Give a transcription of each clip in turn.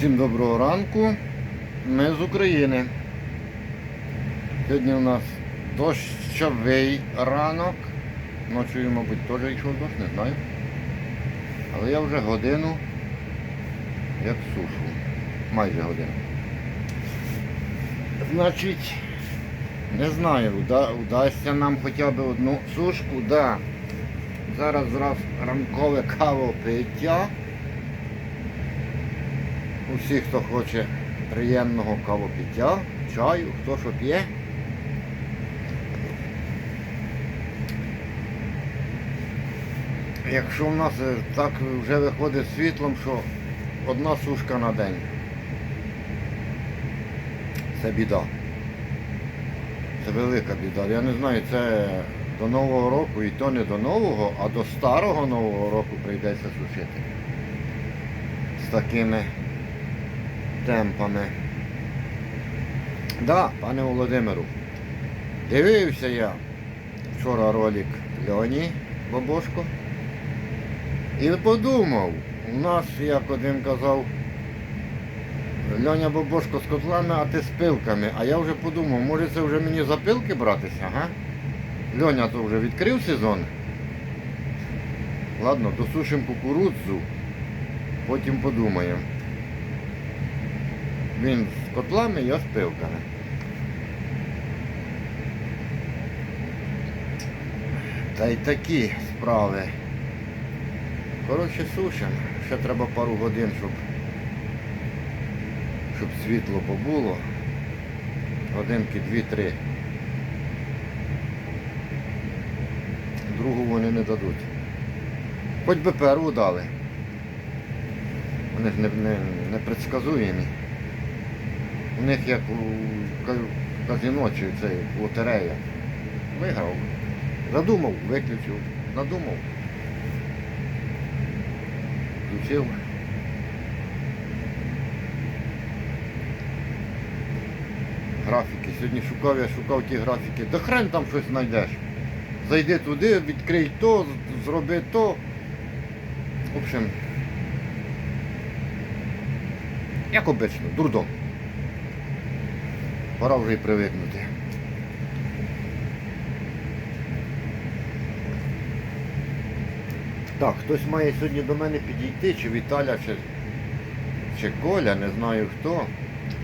Всім доброго ранку. Ми з України. Сьогодні у нас дощовий ранок. Ночою, мабуть, теж йшов дощ, не знаю. Але я вже годину як сушу. Майже годину. Значить, не знаю, уда- удасться нам хоча б одну сушку, да. Зараз зраз ранкове кавопиття. Усі, хто хоче приємного кавопиття, чаю, хто що п'є. Якщо в нас е, так вже виходить світлом, що одна сушка на день. Це біда. Це велика біда. Я не знаю, це до Нового року і то не до нового, а до старого Нового року прийдеться сушити. З такими темпами. Да, пане Володимиру, дивився я вчора ролик Льоні Бабошко. І подумав, у нас, як один казав, Льоня Бабошко з котлами, а ти з пилками. А я вже подумав, може це вже мені за пилки братися, га? Льоня то вже відкрив сезон. Ладно, досушимо кукурудзу, потім подумаємо. Він з котлами, я з пилками. Та й такі справи. Коротше, сушимо. Ще треба пару годин, щоб, щоб світло побуло. Годинки дві-три. Другу вони не дадуть. Хоч би перву дали. Вони ж не, не, не предсказуємі. У них як у ка- казино чи це лотерея. Виграв. Задумав, виключив. Надумав. Включив. Графіки. Сьогодні шукав, я шукав ті графіки. Да хрен там щось знайдеш. Зайди туди, відкрий то, зроби то. В общем, як обично, дурдом. Пора вже й привикнути. Так, хтось має сьогодні до мене підійти, чи Віталя, чи, чи Коля, не знаю хто.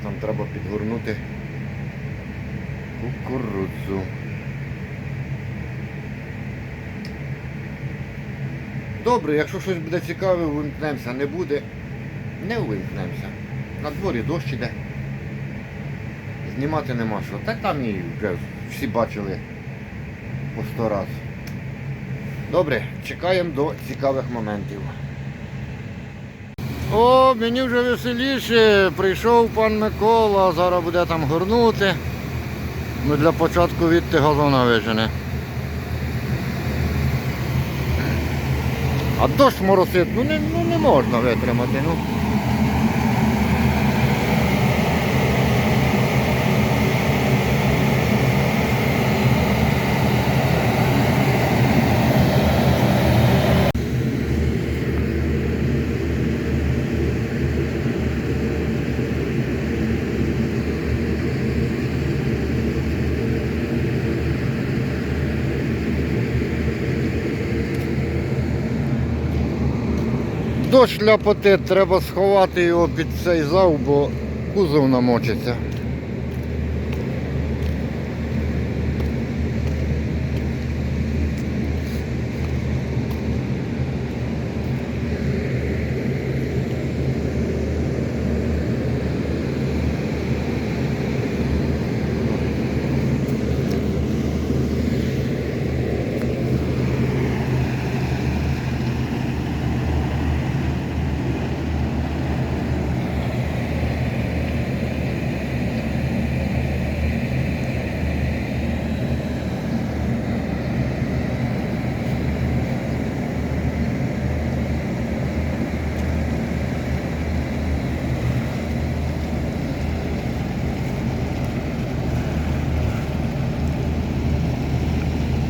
Там треба підгорнути кукурудзу. Добре, якщо щось буде цікаве, увімкнемося. Не буде, не увімкнемося. На дворі дощ іде. Знімати нема що. Та там і вже всі бачили по сто раз. Добре, чекаємо до цікавих моментів. О, мені вже веселіше. Прийшов пан Микола, зараз буде там горнути. Ми для початку відти газона вижене. А дощ моросить, ну не, ну не можна витримати. Ну. Дощ ляпоти, треба сховати його під цей зав, бо кузов намочиться.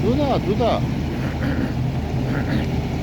Туда, туда. Хорош.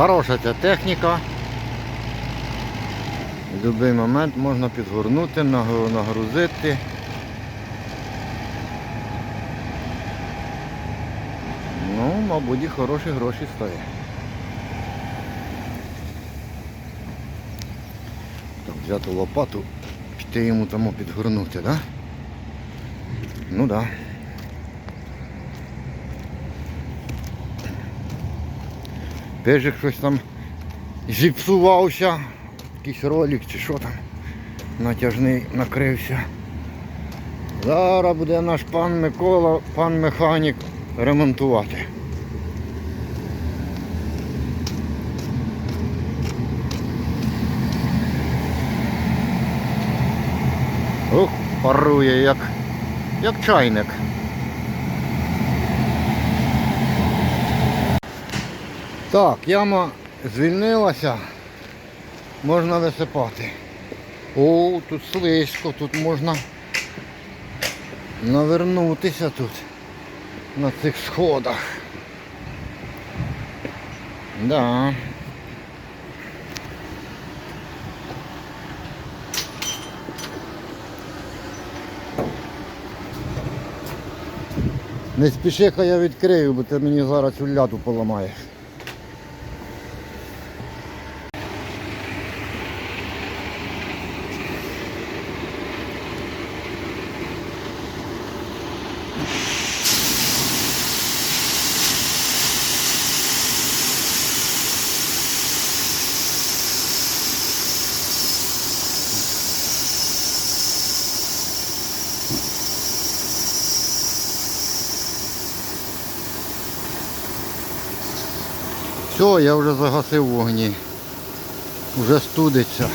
Хороша ця техніка. В будь-який момент можна підгорнути, нагрузити. Ну, мабуть, і хороші гроші стоять. Так, взяти лопату, піти йому тому підгорнути, так? Да? Ну так. Да. Пежик щось там зіпсувався, якийсь ролик чи що там, натяжний накрився. Зараз буде наш пан Микола, пан механік ремонтувати. Ох, парує як, як чайник. Так, яма звільнилася, можна висипати. О, тут слизько, тут можна навернутися тут на цих сходах. Да. Не спіши, хай я відкрию, бо ти мені зараз цю ляду поламаєш. Все, я вже загасив вогні. Вже студиться.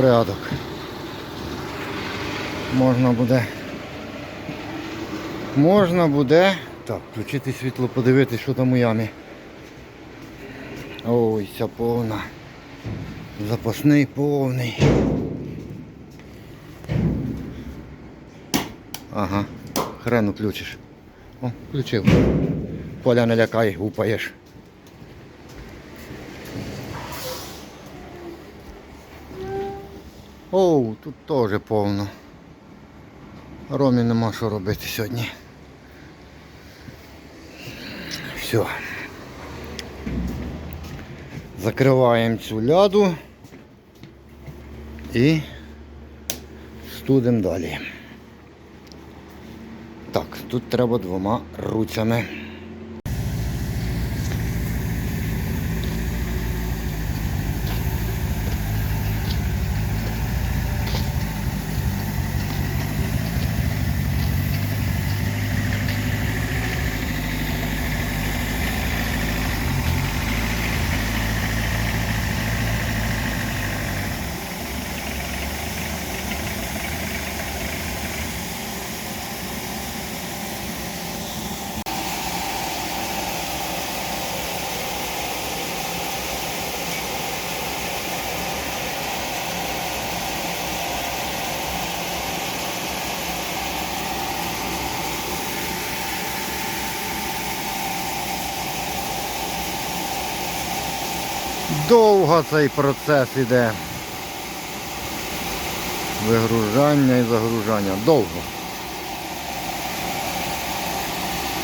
Порядок. Можна буде. Можна буде. Так, включити світло, подивитися, що там у ямі. Ой, ця повна. Запасний повний. Ага, хрену включиш. О, включив. Поля не лякай, гупаєш. Оу, тут теж повно. Ромі нема що робити сьогодні. Все. Закриваємо цю ляду і студимо далі. Так, тут треба двома руцями. Довго цей процес іде. Вигружання і загружання. Довго.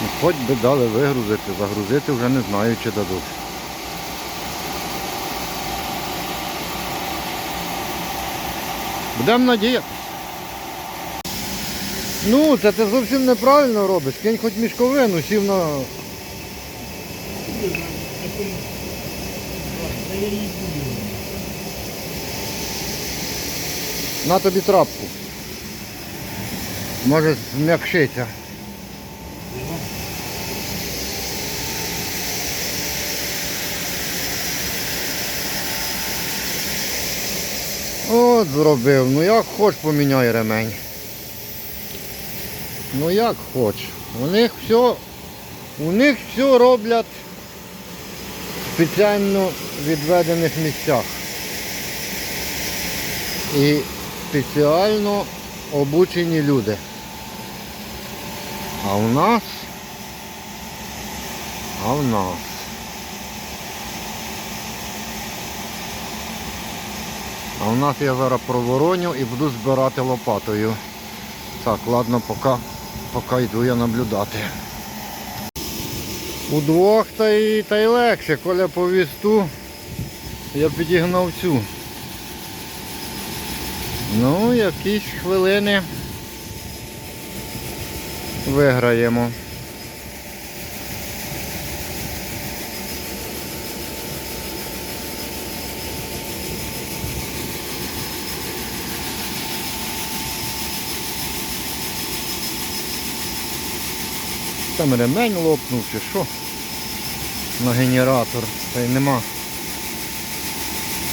Ну, Хоч би дали вигрузити, загрузити вже не знаю, чи дадуть. Будемо надіятися. Ну, це ти зовсім неправильно робиш. Кинь хоч мішковину, сів на. На тобі трапку. Може зм'якшиться. От зробив. Ну як хоч поміняй ремень. Ну як хоч. У них все, у них все роблять спеціально відведених місцях. І спеціально обучені люди. А у нас, а у нас. А у нас я зараз провороню і буду збирати лопатою. Так, ладно, поки, поки йду я наблюдати. Удвох та й, та й легше, коля по вісту, я підігнав цю. Ну, якісь хвилини виграємо. Там ремень лопнув чи що? На генератор. Та й нема.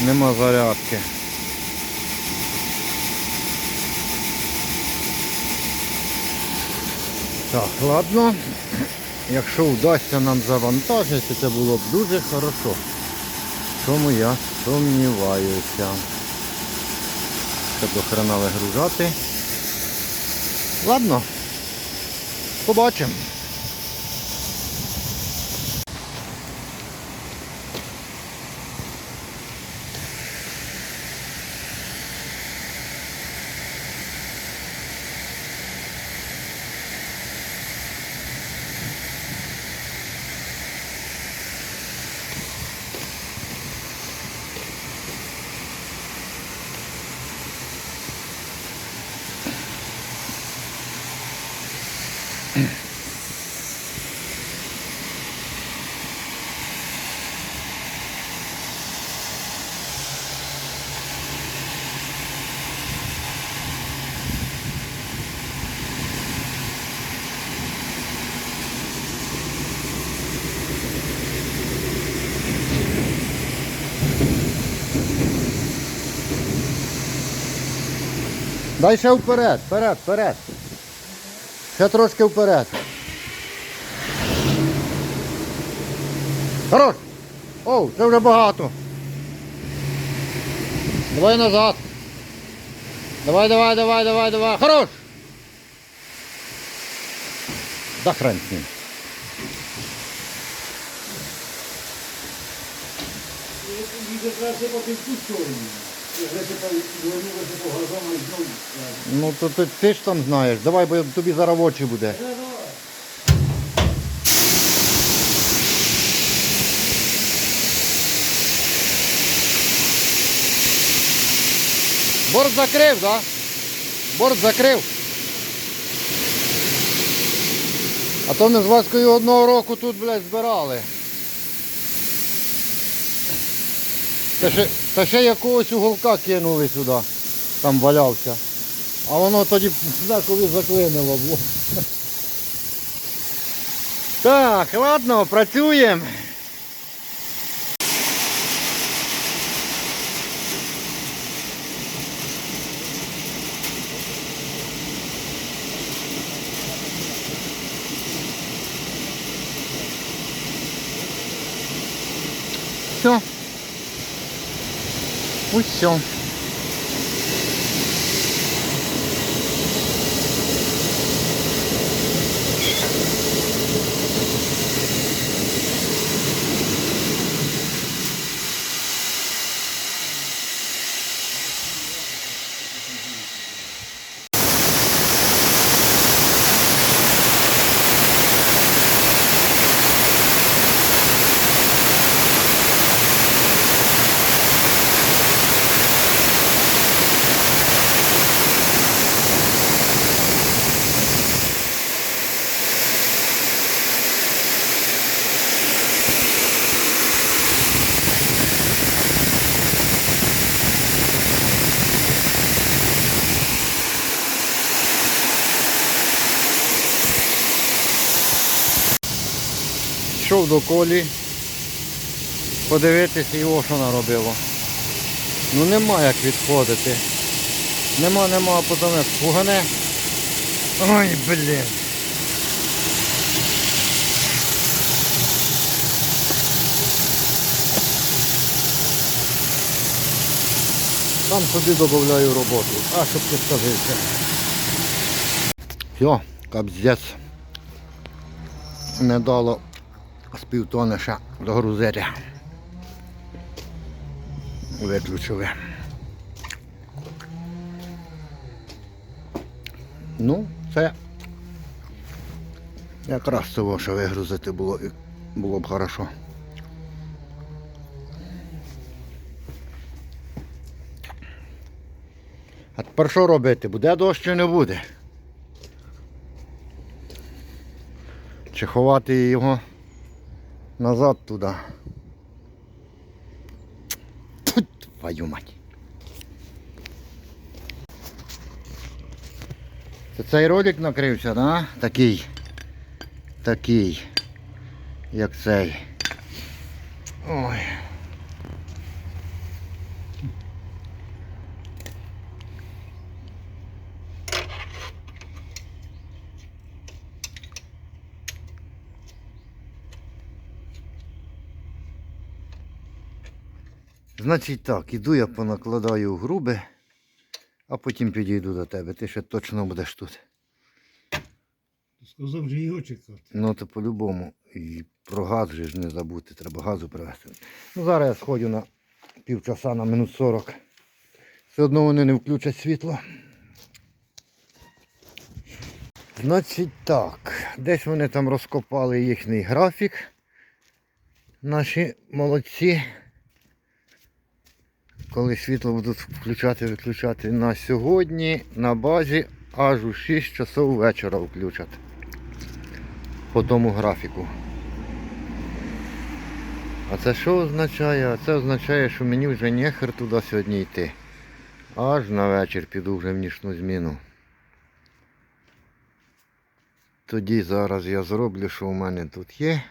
Нема зарядки. Так, ладно. Якщо вдасться нам завантажити, це було б дуже хорошо. Чому я сумніваюся. Ще до хрена вигружати. Ладно. Побачимо. Дай ще вперед, вперед, вперед. Ще трошки вперед. Хорош! О, це вже багато. Давай назад. Давай, давай, давай, давай, давай. Хорош! Да хрен з ним. Widzę Ну то ти, ти ж там знаєш. Давай, бо тобі зараз в очі буде. Борт закрив, да? Борт закрив. А то ми з Ваською одного року тут, блядь, збирали. Та ще, та ще якогось уголка кинули сюди. Там валявся. А воно тоді знакові заклинило. було. Так, ладно, працюємо. Все. Ось все. Прийшов до колі. Подивитися його, що наробило. Ну нема як відходити. Нема, нема, а потім як пугане. Ой, блін. Сам собі додаю роботу. А щоб ти скажився. Все, капздець. Не дало з півтони ще догрузити. Виключили. Ну, це якраз того, що вигрузити було, було б хорошо. А тепер що робити? Буде дощ чи не буде? Чи ховати його назад туди? Тьфу, Твою мать. Це цей ролик накрився, да? Такий. Такий. Як цей. Ой. Значить так, іду я понакладаю груби, а потім підійду до тебе. Ти ще точно будеш тут. Сказав же його чекати. Ну то по-любому. І про газ же ж не забути, треба газу привезти. Ну зараз я сходю на півчаса на минут 40. Все одно вони не включать світло. Значить так, десь вони там розкопали їхній графік. Наші молодці. Коли світло будуть включати, виключати на сьогодні на базі аж у 6 часов вечора включать по тому графіку. А це що означає? А це означає, що мені вже нехер туди сьогодні йти. Аж на вечір піду вже в нічну зміну. Тоді зараз я зроблю, що у мене тут є.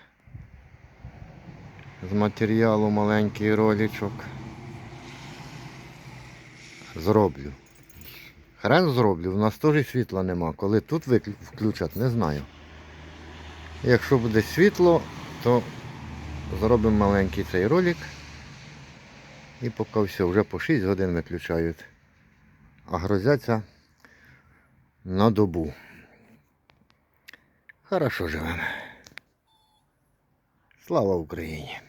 З матеріалу маленький ролічок. Зроблю. Хрен зроблю, в нас теж світла нема. Коли тут включать, не знаю. Якщо буде світло, то зробимо маленький цей ролик. І поки все, вже по 6 годин виключають. А грозяться на добу. Хорошо живемо. Слава Україні!